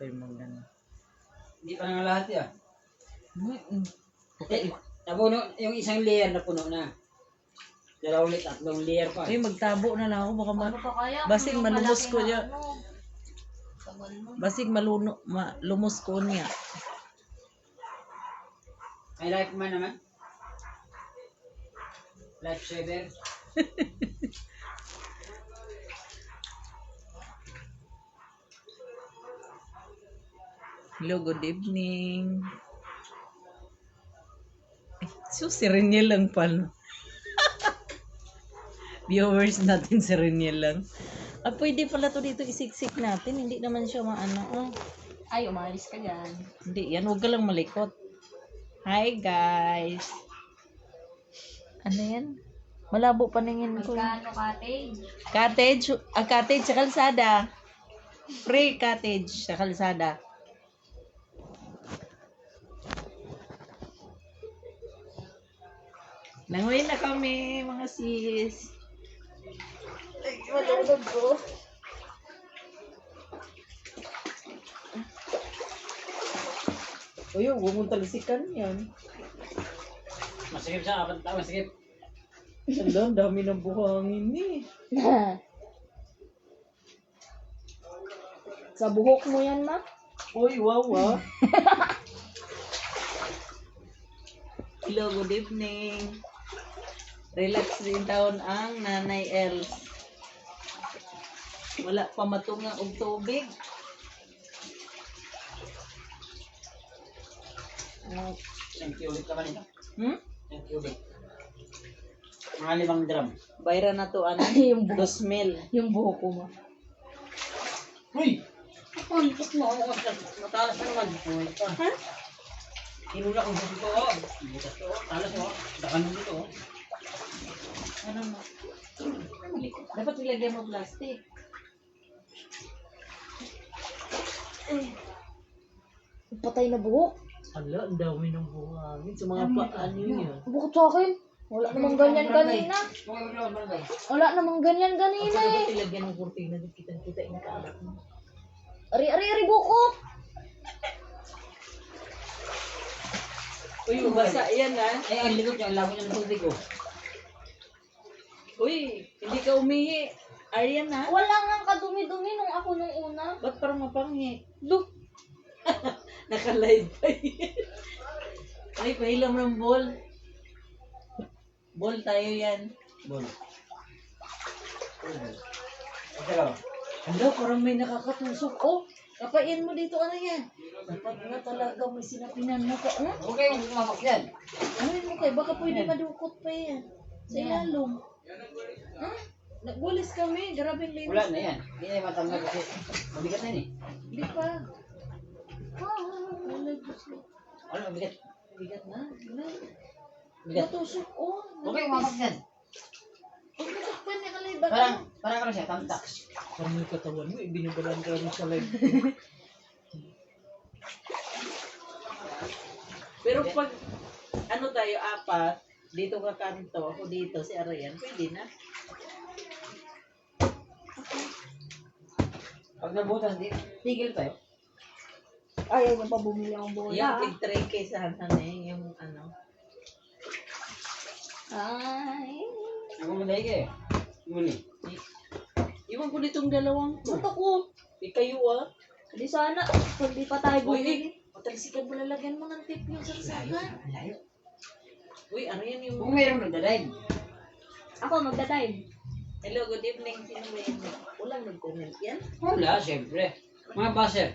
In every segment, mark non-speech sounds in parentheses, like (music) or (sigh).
kayo mag ano. Hindi pa nga lahat yan. Mm-mm. Eh, napuno, yung isang layer na puno na. Dalawa ulit, tatlong layer pa. Eh, magtabo na lang ako. Baka ma- Ano pa kaya? Basig yung malumos malaki ko na niya. ano, tagal mo. basig maluno, ma, lumos ko niya. May life man naman. Life saver. (laughs) Hello, good evening. Eh, So, si Reniel lang pala. (laughs) Viewers natin si Reniel lang. Ah, pwede pala to dito isiksik natin. Hindi naman siya maano. Oh. Ay, umalis ka dyan. Hindi, yan. Huwag ka lang malikot. Hi, guys. Ano yan? Malabo paningin ko. Magkano cottage? Cottage, ah, cottage sa kalsada. Free cottage sa kalsada. Nanguwi na kami, mga sis. Ay, malulog ko. Uy, huwag mong talisikan yan. Masikip siya, apat tao, masikip. Ang dami ng buhangin eh. (laughs) Sa buhok mo yan, ma? Uy, wow, ah. (laughs) Hello, good evening. Relax din taon ang Nanay Els. Wala pa matunga og tubig. Ano, Isang cubic ka kanina. Hmm? Isang cubic. Mga limang drum. Bayra na to ano? (laughs) yung, buhok, Dos mil. yung buhok ko, ma. Uy! Ang put mo, matalas na naman. Uy, pa. Ha? Hinula ko dito. Talas, oh. Dakan mo dito, oh. Ano mo? Dapat ilagyan mo plastic. Patay na buhok. Ala, ang dami ng buhangin sa mga paan niya. Bukod sa akin. Wala namang ganyan kanina. Wala, namang ganyan kanina eh. dapat ilagyan ng kurtina dito kita-kita yung kaalat mo. Ari, ari, ari, bukot. Uy, basa yan ha. Eh, ang likod niya, ang labo niya ng tubig, oh. Uy, hindi ka umihi. Aryan ha. Wala nga kadumi-dumi nung ako nung una. Ba't parang mapanghi? Look! (laughs) Naka-live pa yan. Ay, pahilam ng ball. Ball tayo yan. Bol. Okay, oh. Hala, parang may nakakatusok. Oh, kapain mo dito ano yan. Dapat nga talaga may sinapinan mo ka. Huh? Okay, sumapak yan. Ano mo kayo? Baka pwede madukot pa yan. Sa ilalong. Huh? Nagbulis kami. Grabe yung linis. Wala na yan. Hindi na matanggal kasi mabigat na yun eh. Hindi pa. Wala, mabigat. Bigat na. Wala. Bigat. Natusok. Oh. Okay, umapak yan. Huwag natakpan niya kalay. Baka. Parang, parang ano siya, tamtak. Parang yung katawan mo, ibinibalan ka rin sa live. Pero pag ano tayo, apat, dito ka kanto, ako dito, si Arayan, pwede na. Pag nabutan, di, tigil tayo. Ayaw mo pa bumili ang bola. Yung tig 3K sa hanan eh, yung ano. Ay. Nagumunday ka eh. Muli. i- Iwan ko nitong dalawang to. Ba't ako? Di kayo ah. Di sana. Pag di pa tayo bumili. matalsikan mo lalagyan mo ng tip yung saksakan. Ang layo. Uy, ano yan yung... Kung mayroong nagdadive, Ako, magda-time. Hello, good evening. Sino may... Walang nag-comment yan? wala, siyempre. Mga baser.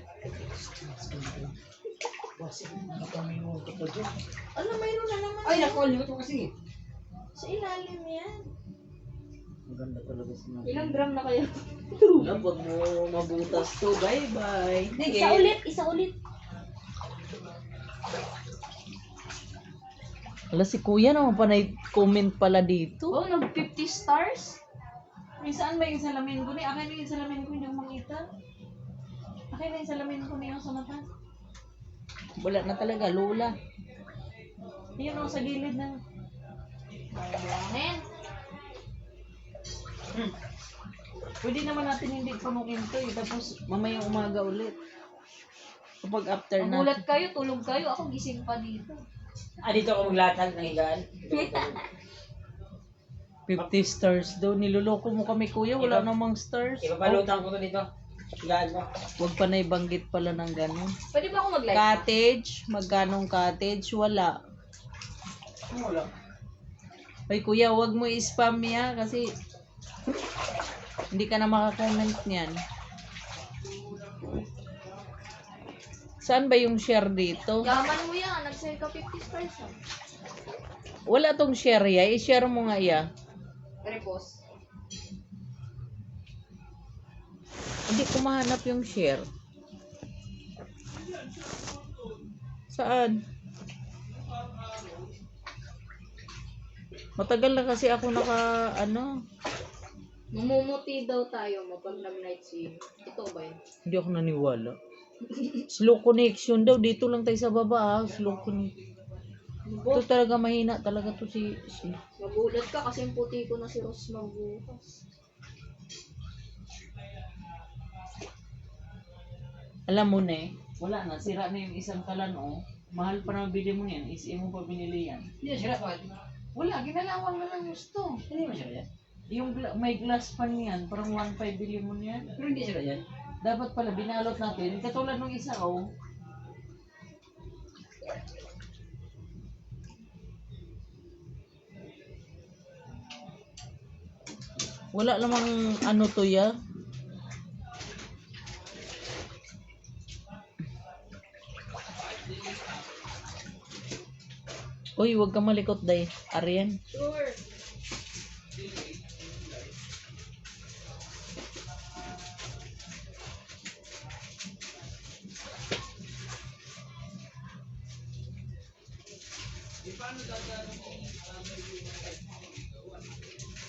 Kasi hindi kami mo ka pa dyan. Ano, mayroon na naman. Ay, naku, limot mo kasi. Sa ilalim yan. Maganda talaga si Mami. Ilang gram na kayo? Wala, (laughs) wag mo mabutas to. Bye-bye. Isa ulit, isa ulit. Wala si kuya naman pa comment pala dito. Oh, nag 50 stars? May saan ba yung salamin ko ni? Akin na yung salamin ko, hindi ako makita. Akin na yung salamin ko niya sa mata. Wala na talaga, lola. Yun ako sa gilid ng... Ayan. Pwede naman natin hindi punukin to eh. Tapos mamayang umaga ulit. Kapag after na. Magulat kayo, tulog kayo, ako gising pa dito. Ah, dito ako maglatag ng higaan. Dito ako tulog. 50 stars daw. Niloloko mo kami kuya. Wala Iba- namang stars. Ipapalutan ko to dito. Higaan mo. Huwag pa na ibanggit pala ng ganun. Pwede ba ako mag-live? Cottage. Magkanong cottage? Wala. Wala. Ay kuya, wag mo i-spam ya kasi hindi ka na makakomment niyan. Saan ba yung share dito? Yaman mo yan, nag-sell ka 50 stars ah. Wala tong share ya. I-share mo nga ya. Repost. Hindi ko mahanap yung share. Saan? Matagal na kasi ako naka, ano, Mamumuti daw tayo mapag nag-night swim. Ito ba yun? hindi ako naniwala. Slow connection daw. Dito lang tayo sa baba ah. Slow connection. Ito talaga mahina talaga to si, si Magulat ka kasi puti ko na si Ross magbukas. Alam mo na eh. Wala na. Sira na yung isang kalan oh. Mahal pa na bili mo yan. Is mo pa binili yan. Hindi na sila bakit? Wala. Ginalawang na lang gusto. Hindi mo sila yan. Yung gla- may glass pan yan. Parang 1.5 bili mo yan. Pero hindi sila yan. Dapat pala binalot natin. Katulad ng isa oh. Wala namang ano to ya. Uy, wag ka malikot, day. Arian. Sure.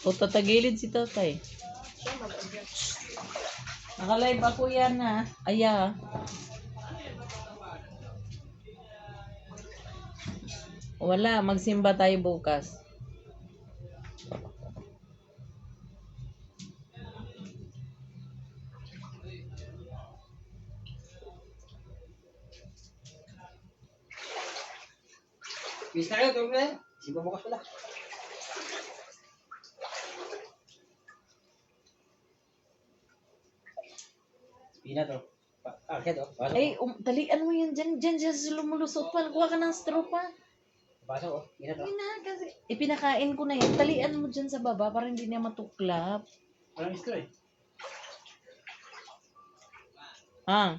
O tatagilid si tatay. Nakalive ako yan ha. Aya. Wala, magsimba tayo bukas. Kayo, tulog na. Simba bukas pala. Pina to. Pa- Akit oh. Pasok Ay, um, talian mo yan dyan. Dyan, dyan lumulusot pa. Kuha ka ng straw pa. Pasok oh. Pina to. Ay na, kasi ipinakain ko na yan. Talian mo dyan sa baba para hindi niya matuklap. Walang istro eh. Ah,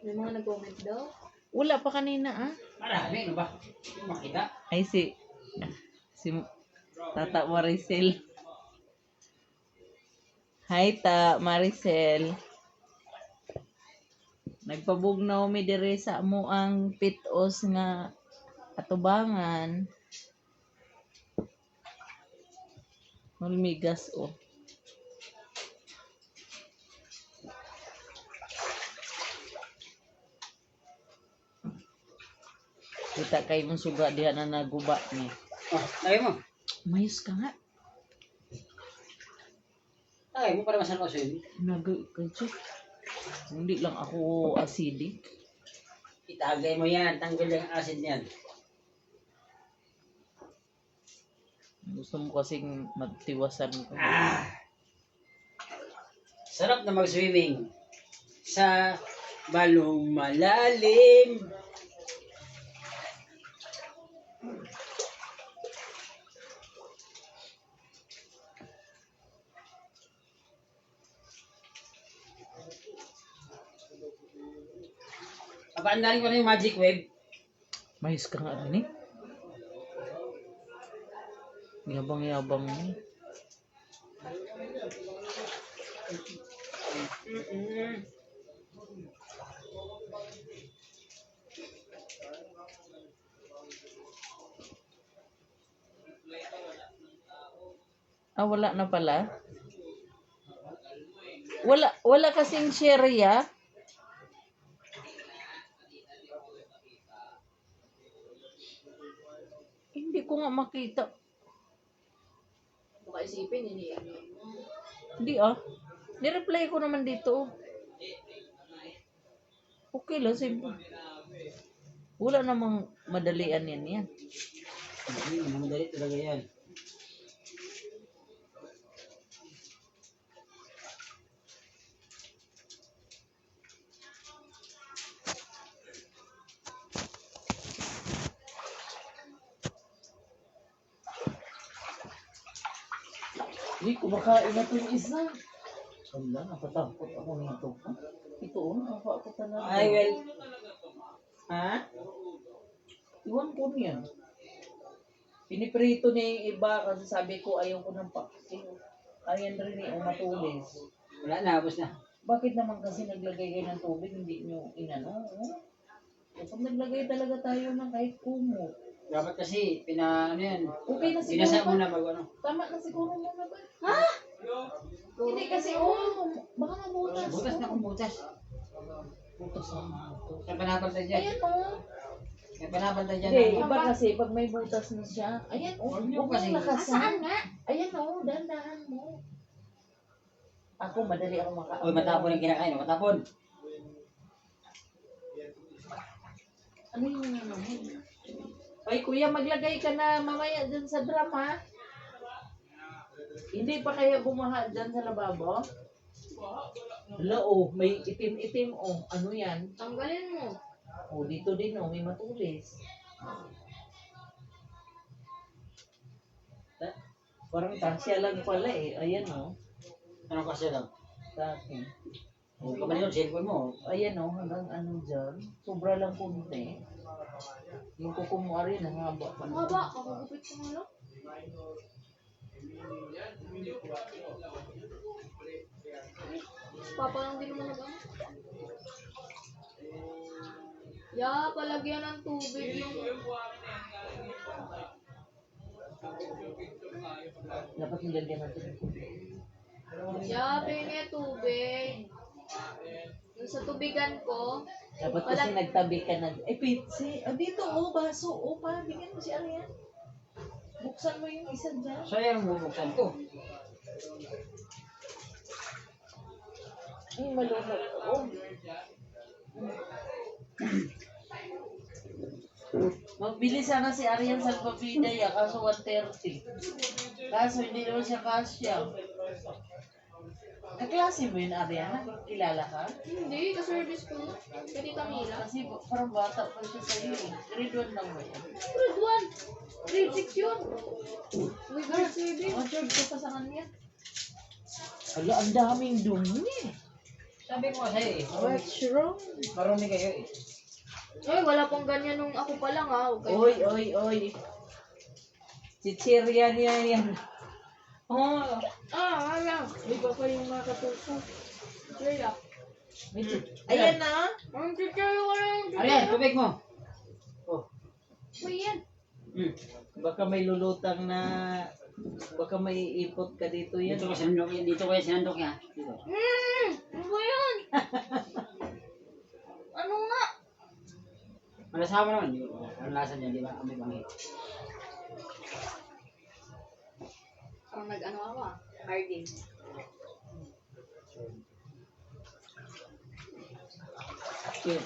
May mga nag-comment daw. wala pa kanina ah. Marami, ano ba? Hindi makita. Ay, si... Si Tata Maricel. Hi, Ta Maricel. Nagpabugnaw mi dire sa mo ang pitos nga atubangan. Malmigas oh. Kita kay mong suga diha na naguba ni. Oh, mo. Mayos ka nga. Lagay mo para masarap ako yun. Nag kadyo. Hindi lang ako acidic. Itagay mo yan. Tanggal yung acid niyan. Gusto mo kasing magtiwasan ko. Ah! Sarap na mag-swimming sa balong malalim. Papaandarin ko na yung magic web. Mayos ka nga rin eh. Yabang-yabang mo. Ah, wala na pala. Wala, wala kasing share ya. Hindi ko nga makita. Baka isipin, hindi ano. Hindi ah. Nireply ko naman dito. Okay lang, simple. Wala namang madalian yan yan. Hindi, madali talaga yan. Hindi, kumakain na itong isa. Wala, natatakot ako nito. Ha? Ito, oh, nakaka talaga. I will. Ha? Iwan ko niyan. Piniprito niya yung iba kasi sabi ko ayaw ko ng paksiw. Ayan rin eh, matulis. Wala na, habos na. Bakit naman kasi naglagay kayo ng tubig, hindi nyo inano? Oh? Kapag naglagay talaga tayo ng kahit kumo. Dapat kasi, pina, ano yan, Okay na siguro binasa ba? mo na mag, ano. Tama na siguro muna ba? Ha? Hindi kasi, oh, baka mabutas. Butas na kung butas. Butas na. Kaya panapantay dyan. Ayan, oh. Kaya panapantay dyan. Hindi, ano. iba kasi pag may butas na siya. Ayan, oh. Huwag mo kasi- lakasan. nga? Ayan, oh. Dandahan mo. Ako, madali ako maka... Uy, matapon ang kinakain, matapon. Ano yung ano mo? Ay, kuya, maglagay ka na mamaya dyan sa drama. Hindi pa kaya bumaha dyan sa lababo? Wala, oh. May itim-itim, oh. Ano yan? Tanggalin mo. Oh, dito din, oh. May matulis. Ta- Parang tasya lang pala, eh. Ayan, oh. Ano kasi lang? Sa akin. Huwag ka ba yun, cellphone mo. Ayan, oh. Hanggang ano dyan. Sobra lang kunti. Yung kukumuha rin, ang haba pa. Haba, kakagupit ko nga lang. Papa lang din naman nag Ya, palagyan ng tubig yung... Dapat nilagyan natin ng tubig. Ya, pingi tubig. Yung sa tubigan ko, Dapat kasi nagtabi ka na. Eh, Pitsi, ah, dito, oh, baso. Oh, pa, bigyan mo si Arian. Buksan mo yung isa dyan. Sayang bubuksan ko. Ay, malunod. Oh. Magbili sana si Arian Salvavida ya, kaso 130. Kaso hindi naman siya kasya. Kaklase mo yun, Ariana? Kilala ka? hindi, ka-service ko. Kay Tita Mila. Kasi parang bata pa siya sa iyo. eh. Grade 1 lang ba yan? Grade 1. Grade 6 yun. Uy, grade 7. Matured ko pa sa kanya. Ala, ang daming dumi. Sabi ko sa'yo eh. What's wrong? Marumi kayo eh. Ay, wala pong ganyan nung ako pa lang ha. Huwag kayo- Oy, oy, oy. Chichirya niya yan. Oh, Ah, wala. Di ba pa yung mga katuso? May chi- Ayan na. Ang teacher ko lang. Arian, tubig mo. Oh, Uy, yan. Hmm. baka may lulutang na baka may ipot ka dito yan. Dito ko sinandok yan. Dito ko yan sinandok yan. Dito. Hmm, ano ba yan? (laughs) ano nga? Malasama naman. Di ba? Ang lasa niya, di ba? Amoy bangit. Ang nag-ano ako ah. Harding. Shit.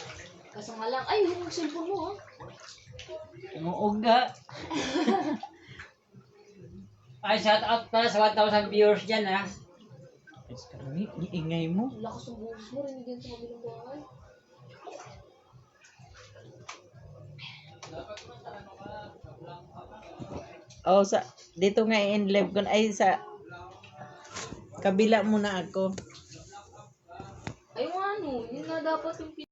Kaso nga lang, ay, yung cellphone mo ah. Umuuga. (laughs) Ay, shout out pala sa 1,000 viewers dyan ha. Ni, iingay mo. Lakas ng buhos mo, rinig yan sa kabilang bahay. Oh, sa dito nga in live ko na- ay sa kabila muna ako. Ay, ano, yun nga dapat yung